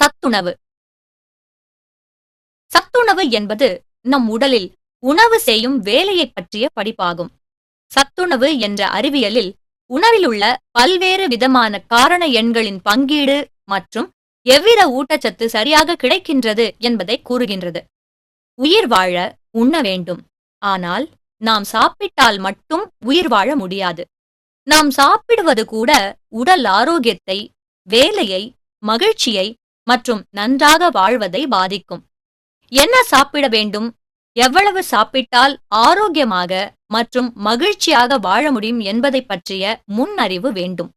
சத்துணவு. சத்துணவு என்பது நம் உடலில் உணவு செய்யும் வேலையை பற்றிய படிப்பாகும். சத்துணவு என்ற அறிவியலில் உணவில் உள்ள பல்வேறு விதமான காரண எண்களின் பங்கீடு மற்றும் எவ்வித ஊட்டச்சத்து சரியாக கிடைக்கின்றது என்பதை கூறுகின்றது. உயிர் வாழ உண்ண வேண்டும். ஆனால் நாம் சாப்பிட்டால் மட்டும் உயிர் வாழ முடியாது. நாம் சாப்பிடுவது கூட உடல் ஆரோக்கியத்தை வேலையை மகிழ்ச்சியை மற்றும் நன்றாக வாழ்வதை பாதிக்கும். என்ன சாப்பிட வேண்டும்? எவ்வளவு சாப்பிட்டால் ஆரோக்கியமாக மற்றும் மகிழ்ச்சியாக வாழ முடியும் என்பதை பற்றிய முன்னறிவு வேண்டும்.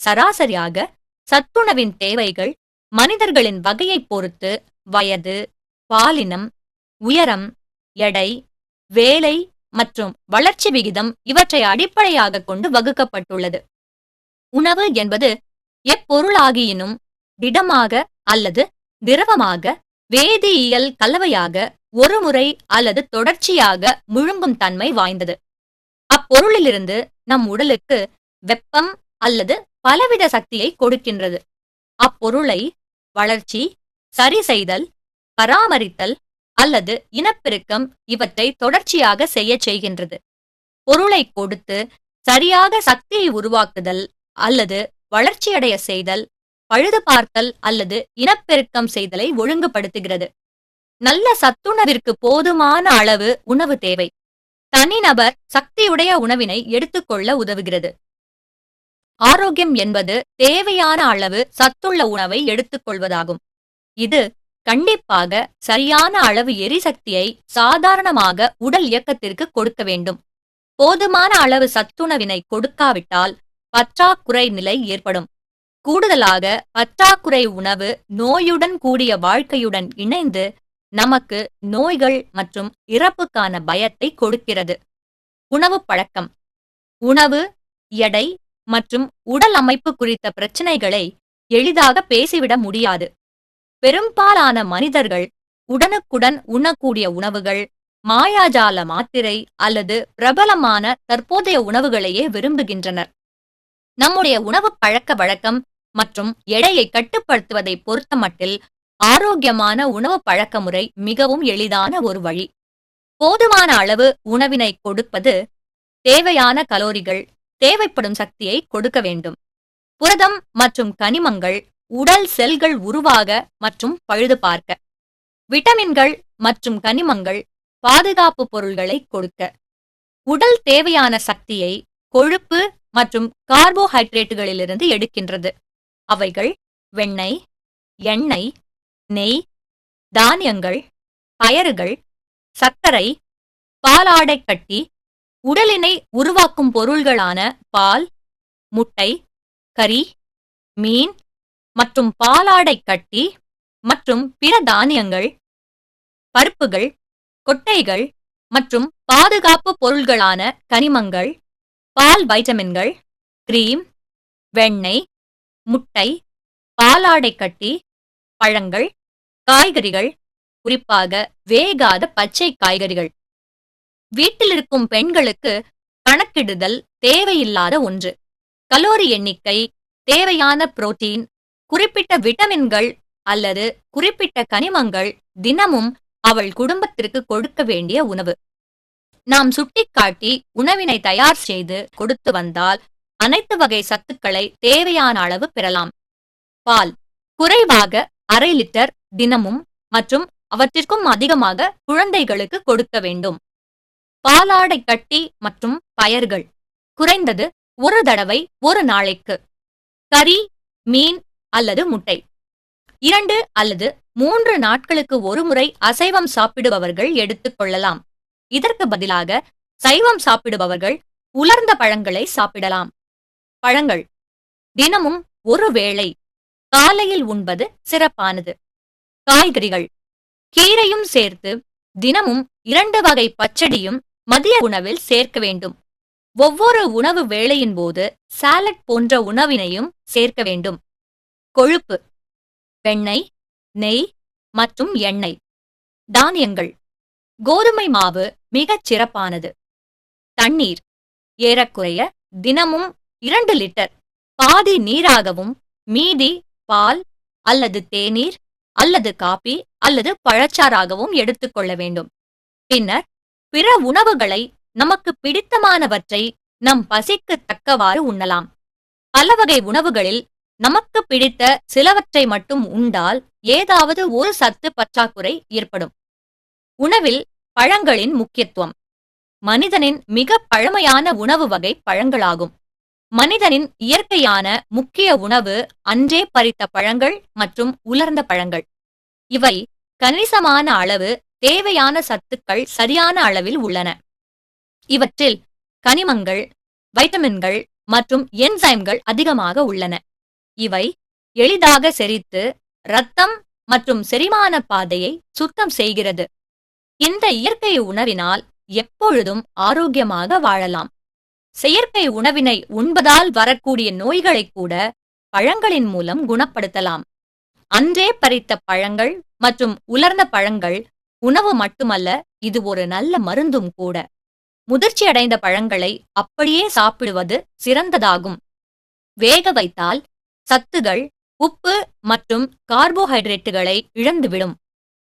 சராசரியாக சத்துணவின் தேவைகள் மனிதர்களின் வகையைப் பொறுத்து வயது பாலினம் உயரம் எடை வேலை மற்றும் வளர்ச்சி விகிதம் இவற்றை அடிப்படையாக கொண்டு வகுக்கப்பட்டுள்ளது. உணவு என்பது எப்பொருளாகியினும் திடமாக அல்லது திரவமாக வேதியியல் கலவையாக ஒருமுறை அல்லது தொடர்ச்சியாக முழுங்கும் தன்மை வாய்ந்தது. அப்பொருளிலிருந்து நம் உடலுக்கு வெப்பம் அல்லது பலவித சக்தியை கொடுக்கின்றது. அப்பொருளை வளர்ச்சி சரி செய்தல் பராமரித்தல் அல்லது இனப்பெருக்கம் இவற்றை தொடர்ச்சியாக செய்யச் செய்கின்றது. பொருளை கொடுத்து சரியாக சக்தியை உருவாக்குதல் அல்லது வளர்ச்சியடைய செய்தல் பழுது பார்த்தல் அல்லது இனப்பெருக்கம் செய்தலை ஒழுங்குபடுத்துகிறது. நல்ல சத்துணவிற்கு போதுமான அளவு உணவு தேவை. தனிநபர் சக்தியுடைய உணவினை எடுத்துக்கொள்ள உதவுகிறது. ஆரோக்கியம் என்பது தேவையான அளவு சத்துள்ள உணவை எடுத்துக்கொள்வதாகும். இது கண்டிப்பாக சரியான அளவு எரிசக்தியை சாதாரணமாக உடல் இயக்கத்திற்கு கொடுக்க வேண்டும். போதுமான அளவு சத்துணவினை கொடுக்காவிட்டால் பற்றாக்குறை நிலை ஏற்படும். கூடுதலாக பற்றாக்குறை உணவு நோயுடன் கூடிய வாழ்க்கையுடன் இணைந்து நமக்கு நோய்கள் மற்றும் இறப்புக்கான பயத்தை கொடுக்கிறது. உணவு பழக்கம். உணவு எடை மற்றும் உடல் அமைப்பு குறித்த பிரச்சனைகளை எளிதாக பேசிவிட முடியாது. பெரும்பாலான மனிதர்கள் உடனுக்குடன் உண்ணக்கூடிய உணவுகள் மாயாஜால மாத்திரை அல்லது பிரபலமான தற்போதைய உணவுகளையே விரும்புகின்றனர். நம்முடைய உணவு பழக்க வழக்கம் மற்றும் எடையை கட்டுப்படுத்துவதை பொறுத்தமட்டில் ஆரோக்கியமான உணவு பழக்க முறை மிகவும் எளிதான ஒரு வழி. போதுமான அளவு உணவினை கொடுப்பது தேவையான கலோரிகள் தேவைப்படும் சக்தியை கொடுக்க வேண்டும். புரதம் மற்றும் கனிமங்கள் உடல் செல்கள் உருவாக மற்றும் பழுது பார்க்க. விட்டமின்கள் மற்றும் கனிமங்கள் பாதுகாப்பு பொருள்களை கொடுக்க. உடல் தேவையான சக்தியை கொழுப்பு மற்றும் கார்போஹைட்ரேட்டுகளிலிருந்து எடுக்கின்றது. அவைகள் வெண்ணெய் எண்ணெய் நெய் தானியங்கள் பயறுகள் சர்க்கரை பாலாடை கட்டி உடலினை உருவாக்கும் பொருள்களான பால் முட்டை கறி மீன் மற்றும் பாலாடை கட்டி மற்றும் பிற தானியங்கள் பருப்புகள் கொட்டைகள் மற்றும் பாதுகாப்பு பொருள்களான கனிமங்கள் பால் வைட்டமின்கள் கிரீம் வெண்ணெய் முட்டை பாலாடை கட்டி பழங்கள் காய்கறிகள் குறிப்பாக வேகாத பச்சை காய்கறிகள். வீட்டில் இருக்கும் பெண்களுக்கு கணக்கிடுதல் தேவையில்லாத ஒன்று. கலோரி எண்ணிக்கை தேவையான புரோட்டீன் குறிப்பிட்ட விட்டமின்கள் அல்லது குறிப்பிட்ட கனிமங்கள் தினமும் அவள் குடும்பத்திற்கு கொடுக்க வேண்டிய உணவு. நாம் சுட்டிக்காட்டி உணவினை தயார் செய்து கொடுத்து வந்தால் அனைத்து வகை சத்துக்களை தேவையான அளவு பெறலாம். பால் குறைவாக அரை லிட்டர் தினமும் மற்றும் அவற்றிற்கும் அதிகமாக குழந்தைகளுக்கு கொடுக்க வேண்டும். பாலாடை கட்டி மற்றும் பயர்கள் குறைந்தது ஒரு தடவை ஒரு நாளைக்கு. கறி மீன் அல்லது முட்டை. இரண்டு அல்லது மூன்று நாட்களுக்கு ஒருமுறை அசைவம் சாப்பிடுபவர்கள் எடுத்துக் கொள்ளலாம். இதற்கு பதிலாக சைவம் சாப்பிடுபவர்கள் உலர்ந்த பழங்களை சாப்பிடலாம். பழங்கள். தினமும் ஒரு வேளை காலையில் உண்பது சிறப்பானது. காய்கறிகள். கீரையும் சேர்த்து தினமும் இரண்டு வகை பச்சடியும் மதிய உணவில் சேர்க்க வேண்டும். ஒவ்வொரு உணவு வேளையின் போது சாலட் போன்ற உணவினையும் சேர்க்க வேண்டும். கொழுப்பு. வெண்ணெய் நெய் மற்றும் எண்ணெய். தானியங்கள். கோதுமை மாவு மிகச் சிறப்பானது. தண்ணீர். ஏறக்குறைய தினமும் இரண்டு லிட்டர். பாதி நீராகவும் மீதி பால் அல்லது தேநீர் அல்லது காபி அல்லது பழச்சாறாகவும் எடுத்துக்கொள்ள வேண்டும். பின்னர் பிற உணவுகளை நமக்கு பிடித்தமானவற்றை நம் பசிக்கு தக்கவாறு உண்ணலாம். பல வகை உணவுகளில் நமக்கு பிடித்த சிலவற்றை மட்டும் உண்டால் ஏதாவது ஒரு சத்து பற்றாக்குறை ஏற்படும். உணவில் பழங்களின் முக்கியத்துவம். மனிதனின் மிக பழமையான உணவு வகை பழங்களாகும். மனிதனின் இயற்கையான முக்கிய உணவு அன்றே பறித்த பழங்கள் மற்றும் உலர்ந்த பழங்கள். இவை கணிசமான அளவு தேவையான சத்துக்கள் சரியான அளவில் உள்ளன. இவற்றில் கனிமங்கள் வைட்டமின்கள் மற்றும் என்சைம்கள் அதிகமாக உள்ளன. இவை எளிதாக செரித்து இரத்தம் மற்றும் செரிமான பாதையை சுத்தம் செய்கிறது. இந்த இயற்கை உணவினால் எப்பொழுதும் ஆரோக்கியமாக வாழலாம். செயற்கை உணவினை உண்பதால் வரக்கூடிய நோய்களை கூட பழங்களின் மூலம் குணப்படுத்தலாம். அன்றே பறித்த பழங்கள் மற்றும் உலர்ந்த பழங்கள் உணவு மட்டுமல்ல இது ஒரு நல்ல மருந்தும் கூட. முதிர்ச்சி அடைந்த பழங்களை அப்படியே சாப்பிடுவது சிறந்ததாகும். வேக வைத்தால் சத்துகள் உப்பு மற்றும் கார்போஹைட்ரேட்டுகளை இழந்துவிடும்.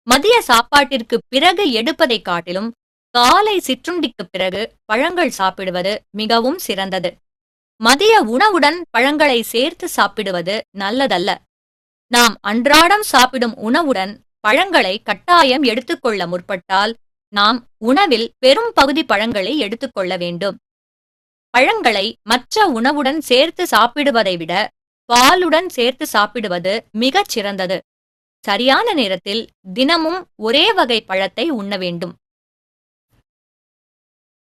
மதிய சாப்பாட்டிற்கு பிறகு எடுப்பதை காட்டிலும் காலை சிற்றுண்டிக்கு பிறகு பழங்கள் சாப்பிடுவது மிகவும் சிறந்தது. மதிய உணவுடன் பழங்களை சேர்த்து சாப்பிடுவது நல்லதல்ல. நாம் அன்றாடம் சாப்பிடும் உணவுடன் பழங்களை கட்டாயம் எடுத்துக்கொள்ள முற்பட்டால் நாம் உணவில் பெரும் பகுதி பழங்களை எடுத்துக்கொள்ள வேண்டும். பழங்களை மற்ற உணவுடன் சேர்த்து சாப்பிடுவதை விட பாலுடன் சேர்த்து சாப்பிடுவது மிகச் சிறந்தது. சரியான நேரத்தில் தினமும் ஒரே வகை பழத்தை உண்ண வேண்டும்.